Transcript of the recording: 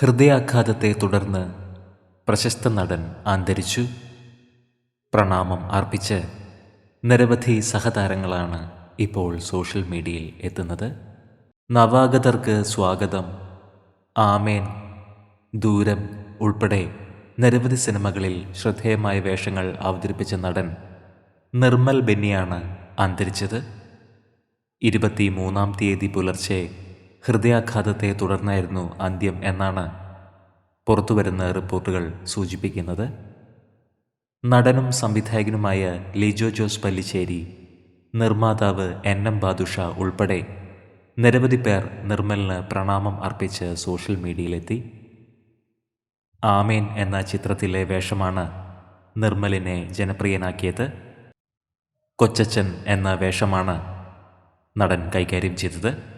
ഹൃദയാഘാതത്തെ തുടർന്ന് പ്രശസ്ത നടൻ അന്തരിച്ചു. പ്രണാമം അർപ്പിച്ച് നിരവധി സഹതാരങ്ങളാണ് ഇപ്പോൾ സോഷ്യൽ മീഡിയയിൽ എത്തുന്നത്. നവാഗതർക്ക് സ്വാഗതം. ആമേൻ. ദൂരം ഉൾപ്പെടെ നിരവധി സിനിമകളിൽ ശ്രദ്ധേയമായ വേഷങ്ങൾ അവതരിപ്പിച്ച നടൻ നിർമ്മൽ ബെന്നിയാണ് അന്തരിച്ചത്. ഇരുപത്തി മൂന്നാം തീയതി പുലർച്ചെ ഹൃദയാഘാതത്തെ തുടർന്നായിരുന്നു അന്ത്യം എന്നാണ് പുറത്തുവരുന്ന റിപ്പോർട്ടുകൾ സൂചിപ്പിക്കുന്നത്. നടനും സംവിധായകനുമായ ലിജോ ജോസ് പല്ലിശ്ശേരി നിർമ്മാതാവ് എൻ എം ബാദുഷ ഉൾപ്പെടെ നിരവധി പേർ നിർമ്മലിന് പ്രണാമം അർപ്പിച്ച് സോഷ്യൽ മീഡിയയിലെത്തി. ആമേൻ എന്ന ചിത്രത്തിലെ വേഷമാണ് നിർമ്മലിനെ ജനപ്രിയനാക്കിയത്. കൊച്ചച്ചൻ എന്ന വേഷമാണ് നടൻ കൈകാര്യം ചെയ്തത്.